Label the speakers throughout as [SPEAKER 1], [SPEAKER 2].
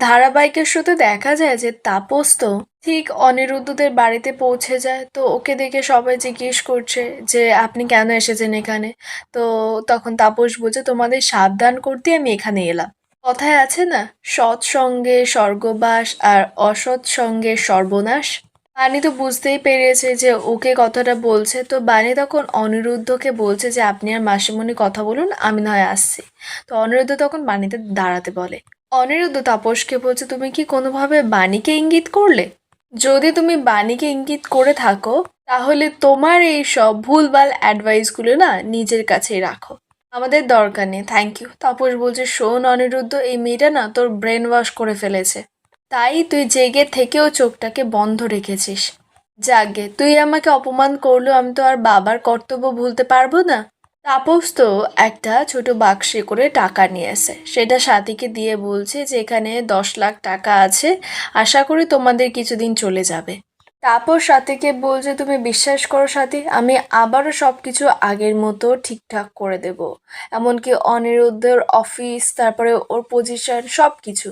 [SPEAKER 1] ধারাবাহিকের শুরুতে দেখা যায় যে তাপস তো ঠিক অনিরুদ্ধদের বাড়িতে পৌঁছে যায়। তো ওকে দেখে সবাই জিজ্ঞেস করছে যে, আপনি কেন এসেছেন এখানে? তো তখন তাপস বলছে, তোমাদের সাবধান করতে আমি এখানে এলাম। কথায় আছে না, সৎ সঙ্গে স্বর্গবাস আর অসৎ সঙ্গে সর্বনাশ। বাণী তো বুঝতেই পেরেছে যে ওকে কথাটা বলছে। তো বাণী তখন অনিরুদ্ধকে বলছে যে, আপনি আর মাসিমণি কথা বলুন, আমি নয় আসছি। তো অনিরুদ্ধ তখন বাণীতে দাঁড়াতে বলে। অনিরুদ্ধ তাপসকে বলছে, তুমি কি কোনোভাবে বাণীকে ইঙ্গিত করলে? যদি তুমি বাণীকে ইঙ্গিত করে থাকো, তাহলে তোমার এই সব ভুলভাল অ্যাডভাইসগুলো না নিজের কাছেই রাখো। আমাদের দরকার নেই থ্যাংক ইউ তাপস বলছে, শোন অনিরুদ্ধ, এই মেয়েটা না তোর ব্রেন ওয়াশ করে ফেলেছে। তাই তুই জেগে থেকেও চোখটাকে বন্ধ রেখেছিস। যাগে, তুই আমাকে অপমান করলেও আমি তো আর বাবার কর্তব্য ভুলতে পারব না। তাপস তো একটা ছোট বাক্সে করে টাকা নিয়ে আসে। সেটা সাথীকে দিয়ে বলছে যে, এখানে দশ লাখ টাকা আছে, আশা করি তোমাদের কিছুদিন চলে যাবে। তাপস সাথীকে বলছে, তুমি বিশ্বাস করো সাথী আমি আবারও সব কিছু আগের মতো ঠিকঠাক করে দেব। এমনকি অনিরুদ্ধের অফিস তারপরে ওর পজিশন সব কিছু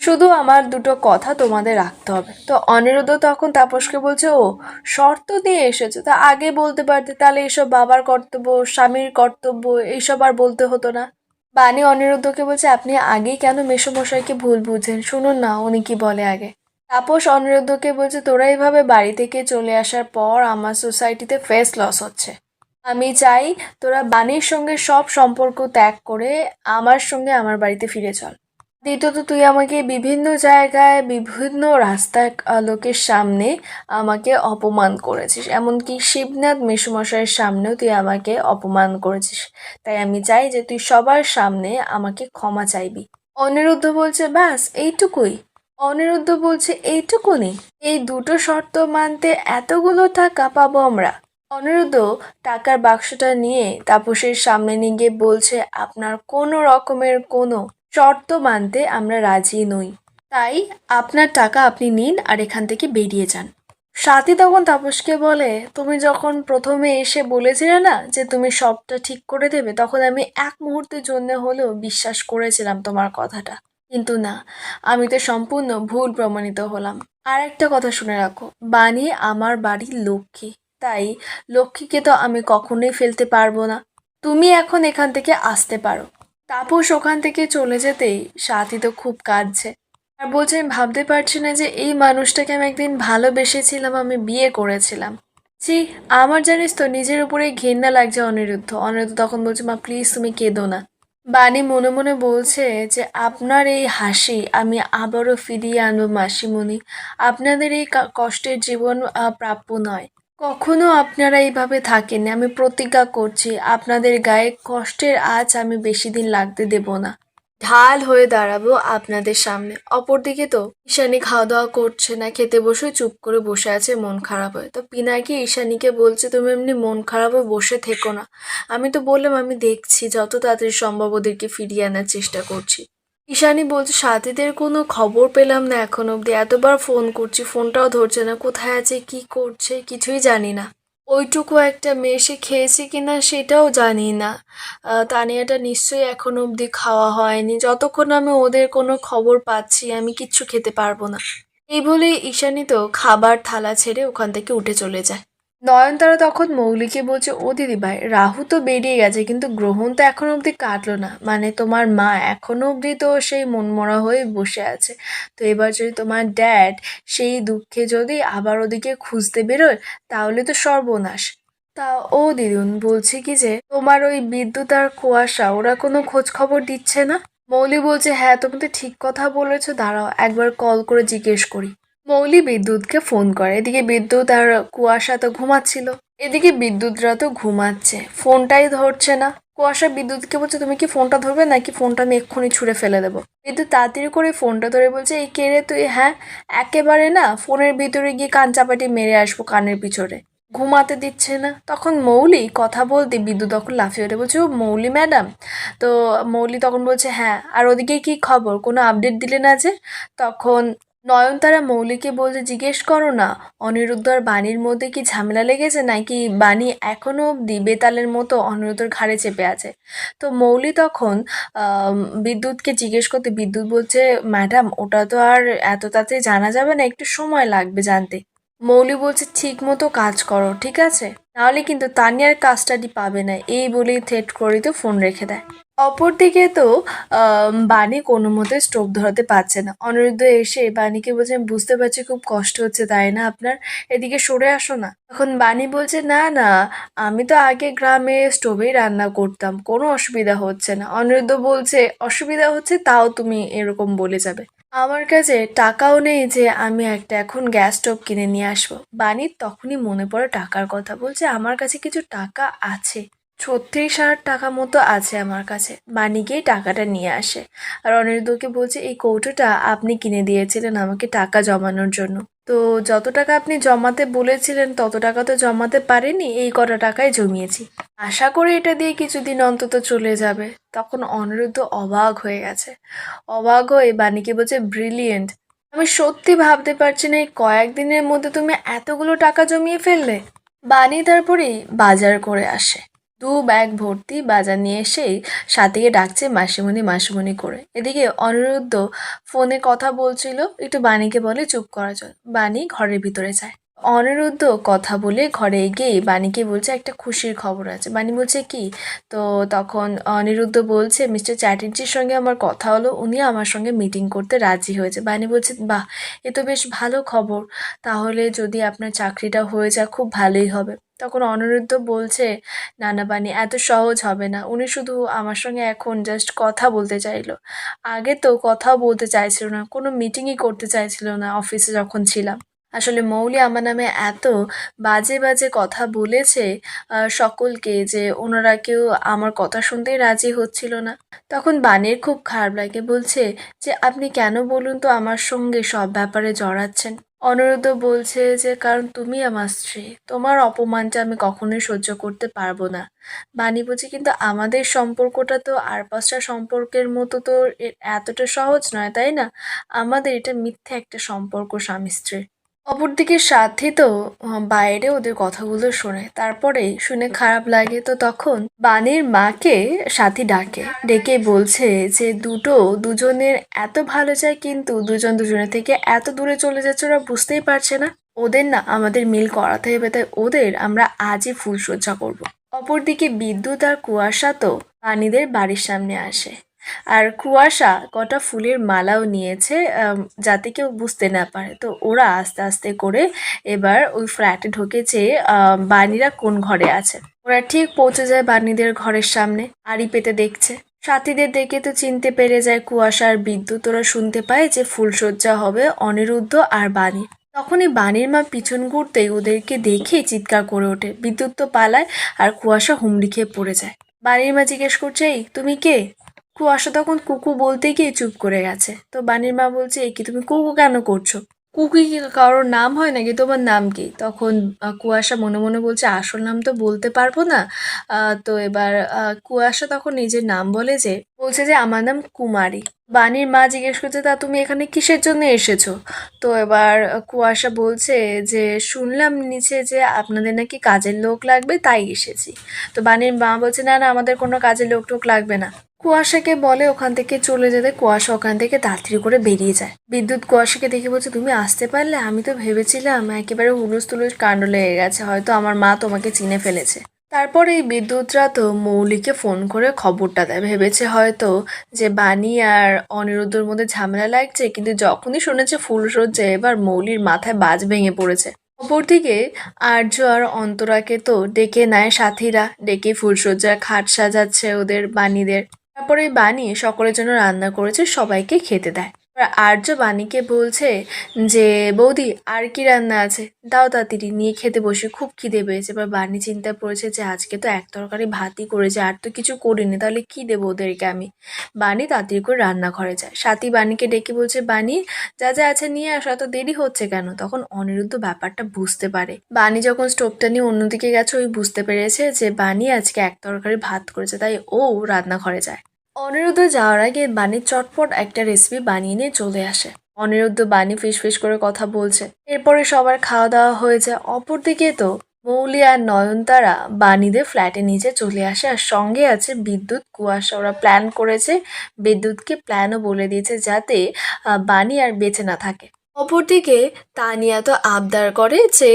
[SPEAKER 1] শুধু আমার দুটো কথা তোমাদের রাখতে হবে। তো অনিরুদ্ধ তখন তাপসকে বলছে, ও, শর্ত দিয়ে এসেছে। তা আগে বলতে পারতে, তাহলে এসব বাবার কর্তব্য, স্বামীর কর্তব্য, এইসব আর বলতে হতো না। বাণী অনিরুদ্ধকে বলছে, আপনি আগেই কেন মেসোমশাইকে ভুল বুঝেন? শুনুন না, উনি কি বলে আগে। তাপস অনিরুদ্ধকে বলছে, তোরা এইভাবে বাড়ি থেকে চলে আসার পর আমার সোসাইটিতে ফেস লস হচ্ছে। আমি চাই তোরা বাণীর সঙ্গে সব সম্পর্ক ত্যাগ করে আমার সঙ্গে আমার বাড়িতে ফিরে চল। দ্বিতীয়ত, তুই আমাকে বিভিন্ন জায়গায় বিভিন্ন রাস্তায় লোকের সামনে আমাকে অপমান করেছিস। এমনকি শিবনাথ মেসুমশাইয়ের সামনেও তুই আমাকে অপমান করেছিস। তাই আমি চাই যে তুই সবার সামনে আমাকে ক্ষমা চাইবি। অনিরুদ্ধ বলছে ব্যাস এইটুকুই। অনিরুদ্ধ বলছে, এইটুকুনি? এই দুটো শর্ত মানতে এতগুলো টাকা পাবো আমরা? অনিরুদ্ধ টাকার বাক্সটা নিয়ে তাপসের সামনে নিয়ে গিয়ে বলছে, আপনার কোনো রকমের কোনো শর্ত মানতে আমরা রাজি নই। তাই আপনার টাকা আপনি নিন আর এখান থেকে বেরিয়ে যান। সাথী তখন তাপসকে বলে, তুমি যখন প্রথমে এসে বলেছিলে না যে তুমি সবটা ঠিক করে দেবে, তখন আমি এক মুহূর্তের জন্য হলেও বিশ্বাস করেছিলাম তোমার কথাটা। কিন্তু না, আমি তো সম্পূর্ণ ভুল প্রমাণিত হলাম। আর একটা কথা শুনে রাখো, বাণী আমার বাড়ির লক্ষ্মী। তাই লক্ষ্মীকে তো আমি কখনোই ফেলতে পারব না। তুমি এখন এখান থেকে আসতে পারো। তাপস ওখান থেকে চলে যেতেই সাথী তো খুব কাঁদছে। আর বলছে, আমি ভাবতে পারছি না যে এই মানুষটাকে আমি একদিন ভালোবেসেছিলাম, আমি বিয়ে করেছিলাম। জি আমার জানিস তো নিজের উপরে ঘেন্না লাগছে অনিরুদ্ধ। অনিরুদ্ধ তখন বলছে, মা প্লিজ তুমি কেঁদো না। বাণী মনে মনে বলছে যে, আপনার এই হাসি আমি আবারও ফিরিয়ে আনব, মাসিমণি। আপনাদের এই কষ্টের জীবন প্রাপ্য নয়। কখনো আপনারা এইভাবে থাকেন আমি প্রতিজ্ঞা করছি, আপনাদের গায়ে কষ্টের আজ আমি বেশি দিন লাগতে দেব না। ঢাল হয়ে দাঁড়াবো আপনাদের সামনে। অপরদিকে তো ঈশানী খাওয়া দাওয়া করছে না, খেতে বসে চুপ করে বসে আছে, মন খারাপ হয়ে। তো পিনাকি ঈশানীকে বলছে, তুমি এমনি মন খারাপ হয়ে বসে থেকো না। আমি তো বললাম, আমি দেখছি, যত তাড়াতাড়ি সম্ভব ওদেরকে ফিরিয়ে আনার চেষ্টা করছি। ঈশানী বলছে, সাথীদের কোনো খবর পেলাম না এখন অবধি। এতবার ফোন করছি, ফোনটাও ধরছে না। কোথায় আছে, কি করছে, কিছুই জানি না। ওইটুকু একটা মেয়ে সে খেয়েছে কিনা সেটাও জানি না। তানিয়াটা নিশ্চয়ই এখন অবধি খাওয়া হয়নি। যতক্ষণ আমি ওদের কোনো খবর পাচ্ছি, আমি কিচ্ছু খেতে পারব না। এই বলে ঈশানি তো খাবার থালা ছেড়ে ওখান থেকে উঠে চলে যায়। নয়নতারা তখন মৌলিকে বলছে, ও দিদি ভাই, রাহু তো বেরিয়ে গেছে, কিন্তু গ্রহণ তো এখনও অবধি কাটলো না। মানে তোমার মা এখনও অবধি তো সেই মনমরা হয়ে বসে আছে। তো এবার যদি তোমার ড্যাড সেই দুঃখে যদি আবার ওদিকে খুঁজতে বেরোয়, তাহলে তো সর্বনাশ। তা ও দিদুন বলছি কি যে, তোমার ওই বিদ্যুৎ আর কুয়াশা, ওরা কোনো খোঁজ খবর দিচ্ছে না? মৌলি বলছে হ্যাঁ তুমি তো ঠিক কথা বলেছ, দাঁড়াও, একবার কল করে জিজ্ঞেস করি। মৌলি বিদ্যুৎকে ফোন করে। এদিকে বিদ্যুৎ আর কুয়াশা তো ঘুমাচ্ছিল। এদিকে বিদ্যুৎরা তো ঘুমাচ্ছে। ফোনটাই ধরছে না। কুয়াশা বিদ্যুৎকে বলছে, তুমি কি ফোনটা ধরবে নাকি ফোনটা আমি এক্ষুনি ছুঁড়ে ফেলে দেবো? বিদ্যুৎ তাড়াতাড়ি করে ফোনটা ধরে বলছে, এই কে রে তুই? হ্যাঁ একেবারে না, ফোনের ভিতরে গিয়ে কান চাপাটি মেরে আসব কানের পিছনে। ঘুমাতে দিচ্ছে না। তখন মৌলি কথা বলতে বিদ্যুৎ তখন লাফিয়ে ওঠে, বলছে মৌলি ম্যাডাম। তো মৌলি তখন বলছে হ্যাঁ আর ওদিকে কি খবর? কোনো আপডেট দিলে না যে? তখন নয়নতারা মৌলিকে বলতে জিজ্ঞেস করো না। অনিরুদ্ধ আর বাণীর মধ্যে কি ঝামেলা লেগেছে নাকি বাণী এখনও অবধি বেতালের মতো অনিরুদ্ধর ঘাড়ে চেপে আছে? তো মৌলি তখন বিদ্যুৎকে জিজ্ঞেস করতে, বিদ্যুৎ বলছে, ম্যাডাম, ওটা তো আর এত তাড়াতাড়ি জানা যাবে না, একটু সময় লাগবে জানতে। মৌলি বলছে ঠিক মতো কাজ করো, ঠিক আছে? নাহলে কিন্তু তানিয়ার কাজটাটি পাবে না, এই বলেই থ্রেট করে তো ফোন রেখে দেয়। অপরদিকে তো বাণী কোনো মতে স্টোভ ধরাতে পারছে না। অনিরুদ্ধ এসে বাণীকে বলছে, "আমি বুঝতে পারছি খুব কষ্ট হচ্ছে, তাই না আপনার? এদিকে সরে আসো না। তখন বাণী বলছে, না না, আমি তো আগে গ্রামে স্টোভেই রান্না করতাম, কোনো অসুবিধা হচ্ছে না। অনিরুদ্ধ বলছে, অসুবিধা হচ্ছে তাও তুমি এরকম বলে যাবে। আমার কাছে টাকাও নেই যে আমি একটা এখন গ্যাস স্টোভ কিনে নিয়ে আসব। বাণীর তখনই মনে পড়ে টাকার কথা, বলছে, আমার কাছে কিছু টাকা আছে। ছত্রিশ হাজার টাকা মতো আছে আমার কাছে। বাণী গিয়ে টাকাটা নিয়ে আসে। আর অনিরুদ্ধকে বলছে, এই কৌটোটা আপনি কিনে দিয়েছিলেন আমাকে টাকা জমানোর জন্য। তো যত টাকা আপনি জমাতে বলেছিলেন, তত টাকা তো জমাতে পারেনি, এই কটা টাকায় জমিয়েছি। আশা করি এটা দিয়ে কিছুদিন অন্তত চলে যাবে। তখন অনিরুদ্ধ অবাক হয়ে গেছে। অবাক হয়ে বাণীকে বলছে, ব্রিলিয়েন্ট, আমি সত্যি ভাবতে পারছি না, এই কয়েকদিনের মধ্যে তুমি এতগুলো টাকা জমিয়ে ফেললে? বাণী তারপরেই বাজার করে আসে। দু ব্যাগ ভর্তি বাজার নিয়ে এসেই সাথীকে ডাকছে মাসিমণি মাসিমণি করে। এদিকে অনিরুদ্ধ ফোনে কথা বলছিল, একটু বাণীকে বলে চুপ করার জন্য। বাণী ঘরের ভিতরে যায়। অনিরুদ্ধ কথা বলে ঘরে গিয়ে বাণীকে বলছে, একটা খুশির খবর আছে। বাণী বলছে, কি? তো তখন অনিরুদ্ধ বলছে, মিস্টার চ্যাটার্জির সঙ্গে আমার কথা হলো, উনি আমার সঙ্গে মিটিং করতে রাজি হয়েছে। বাণী বলছে, বাহ, এ তো বেশ ভালো খবর। তাহলে যদি আপনার চাকরিটা হয়ে যায়, খুব ভালোই হবে। তখন অনিরুদ্ধ বলছে না না বাণী, এত সহজ হবে না। উনি শুধু আমার সঙ্গে এখন জাস্ট কথা বলতে চাইলো। আগে তো কথাও বলতে চাইছিল না, কোনো মিটিংই করতে চাইছিল না অফিসে যখন ছিলাম। আসলে মৌলি আমার নামে এত বাজে বাজে কথা বলেছে সকলকে যে ওনারা কেউ আমার কথা শুনতেই রাজি হচ্ছিল না। তখন বাণীর খুব খারাপ লাগে, বলছে যে, আপনি কেন বলুন তো আমার সঙ্গে সব ব্যাপারে জড়াচ্ছেন? অনুরোধ বলছে যে, কারণ তুমি আমার স্ত্রী। তোমার অপমানটা আমি কখনোই সহ্য করতে পারব না। বাণী বলছে কিন্তু আমাদের সম্পর্কটা তো আর পাঁচটা সম্পর্কের মতো তো এতটা সহজ নয়, তাই না? আমাদের এটা মিথ্যে একটা সম্পর্ক স্বামী স্ত্রীর অপরদিকে সাথী তো বাইরে ওদের কথাগুলো শোনে। তারপরে শুনে খারাপ লাগে তো তখন বাণীর মাকে সাথী ডাকে। ডেকে বলছে যে, দুটো, দুজনের এত ভালো চায় কিন্তু দুজন দুজনের থেকে এত দূরে চলে যাচ্ছে ওরা বুঝতেই পারছে না। ওদের না আমাদের মিল করাতে হবে, তাই ওদের আমরা আজই ফুলসজ্জা করব। অপরদিকে বিদ্যুৎ আর কুয়াশা তো বাণীদের বাড়ির সামনে আসে। আর কুয়াশা কটা ফুলের মালাও নিয়েছে যাতে কেউ বুঝতে না পারে। তো ওরা আস্তে আস্তে করে এবার ওই ফ্ল্যাটে ঢুকেছে বাণীরা কোন ঘরে আছে। ওরা ঠিক পৌঁছে যায় বাণীদের ঘরের সামনে, আড়ি পেতে দেখছে। সাথীদের দেখে তো চিনতে পেরে যায় কুয়াশা আর বিদ্যুৎ ওরা শুনতে পায় যে ফুলসজ্জা হবে অনিরুদ্ধ আর বাণী। তখনই বাণীর মা পিছন ঘুরতেই ওদেরকে দেখে চিৎকার করে ওঠে। বিদ্যুৎ তো পালায় আর কুয়াশা হুমড়ি খেয়ে পড়ে যায়। বাণীর মা জিজ্ঞেস করছে, এই, তুমি কে? কুয়াশা তখন কুকু বলতে গিয়ে চুপ করে গেছে। তো বানির মা বলছে, "এ কি তুমি কুকু কেন করছ? কুকি কি কারোর নাম হয় নাকি? তোমার নাম কি? তখন কুয়াশা মনে মনে বলছে, আসল নাম তো বলতে পারব না। তো এবার কুয়াশা তখন নিজের নাম বলে যে, বলছে যে, আমার নাম কুমারী। বাণীর মা জিজ্ঞেস করছে, তা তুমি এখানে কিসের জন্য এসেছ? তো এবার কুয়াশা বলছে যে, শুনলাম নিচে যে আপনাদের নাকি কাজের লোক লাগবে, তাই এসেছি। তো বাণীর মা বলছে, না না, আমাদের কোনো কাজের লোক টোক লাগবে না। কুয়াশাকে বলে ওখান থেকে চলে যেতে, কুয়াশা ওখান থেকে তাড়াতাড়ি করে বেরিয়ে যায়। বিদ্যুৎ কুয়াশাকে দেখে বলছে, তুমি আসতে পারলে? আমি তো ভেবেছিলাম, একেবারে হুলুস তুলুস কাণ্ড লেগে গেছে, হয়তো আমার মা তোমাকে চিনে ফেলেছে। তারপরে এই বিদ্যুৎরা তো মৌলিকে ফোন করে খবরটা দেয়। ভেবেছে হয়তো যে বাণী আর অনিরুদ্ধর মধ্যে ঝামেলা লাগছে, কিন্তু যখনই শুনেছে ফুলসজ্জা এবার মৌলির মাথায় বাজ ভেঙে পড়েছে। অপরদিকে আর্য আর অন্তরাকে তো ডেকে নেয় সাথীরা, ডেকে ফুলসজ্জার খাট সাজাচ্ছে ওদের বাণীদের। তারপরে বাণী সকলের জন্য রান্না করেছে, সবাইকে খেতে দেয়। আর্য বাণীকে বলছে যে, বৌদি, আর কি রান্না আছে? দাও তাড়াতাড়ি, নিয়ে খেতে বসে খুব খিদে পেয়েছে। এবার বাণী চিন্তা পড়েছে যে, আজকে তো এক তরকারি ভাতই করেছে, আর তো কিছু করিনি, তাহলে কি দেবো ওদেরকে আমি? বাণী তাড়াতাড়ি করে রান্নাঘরে যায়। সাথী বাণীকে ডেকে বলছে, বাণী, যা যা আছে নিয়ে আসো এত দেরি হচ্ছে কেন? তখন অনিরুদ্ধ ব্যাপারটা বুঝতে পারে। বাণী যখন স্টোভটা নিয়ে অন্যদিকে গেছে, ওই বুঝতে পেরেছে যে, বাণী আজকে এক তরকারি ভাত করেছে, তাই ও রান্নাঘরে যায়। অনিরুদ্ধ যাওয়ার আগে বাণী চটপট একটা রেসিপি বানিয়ে নিয়ে চলে আসে। অনিরুদ্ধ বাণী ফিসফিস করে কথা বলছে। এরপরে সবার খাওয়া দাওয়া হয়ে যায়। অপরদিকে তো মৌলি আর নয়নতারা বাণীদের ফ্ল্যাটে নিচে চলে আসে আর সঙ্গে আছে বিদ্যুৎ কুয়াশা। ওরা প্ল্যান করেছে বিদ্যুৎকে প্ল্যানও বলে দিয়েছে যাতে বাণী আর বেঁচে না থাকে। অপরদিকে তানিয়া তো আবদার করে যে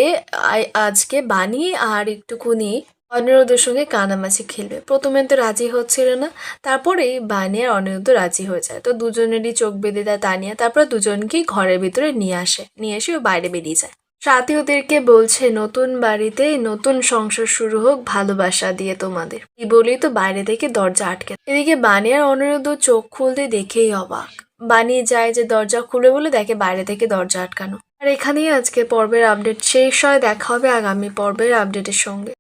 [SPEAKER 1] আজকে বাণী আর একটুকুনি অনিরুদ্ধের সঙ্গে কানামাছি খেলবে। প্রথমে তো রাজি হচ্ছিল না, তারপরেই বাণী আর অনিরুদ্ধ রাজি হয়ে যায়। তো দুজনেরই চোখ বেঁধে দেয় তানিয়া, তারপর দুজনকেই ঘরের ভিতরে নিয়ে আসে। নিয়ে এসে ও বাইরে বেরিয়ে যায়। সাথী ওদেরকে বলছে, নতুন বাড়িতে নতুন সংসার শুরু হোক, ভালোবাসা দিয়ে তোমাদের। এই বলেই তো বাইরে থেকে দরজা আটকে এদিকে বাণী আর অনিরুদ্ধ চোখ খুলতে দেখেই অবাক। বানিয়ে যায় যে দরজা খুলে বলে দেখে বাইরে থেকে দরজা আটকানো। আর এখানেই আজকে পর্বের আপডেট শেষ হয়। দেখা হবে আগামী পর্বের আপডেটের সঙ্গে।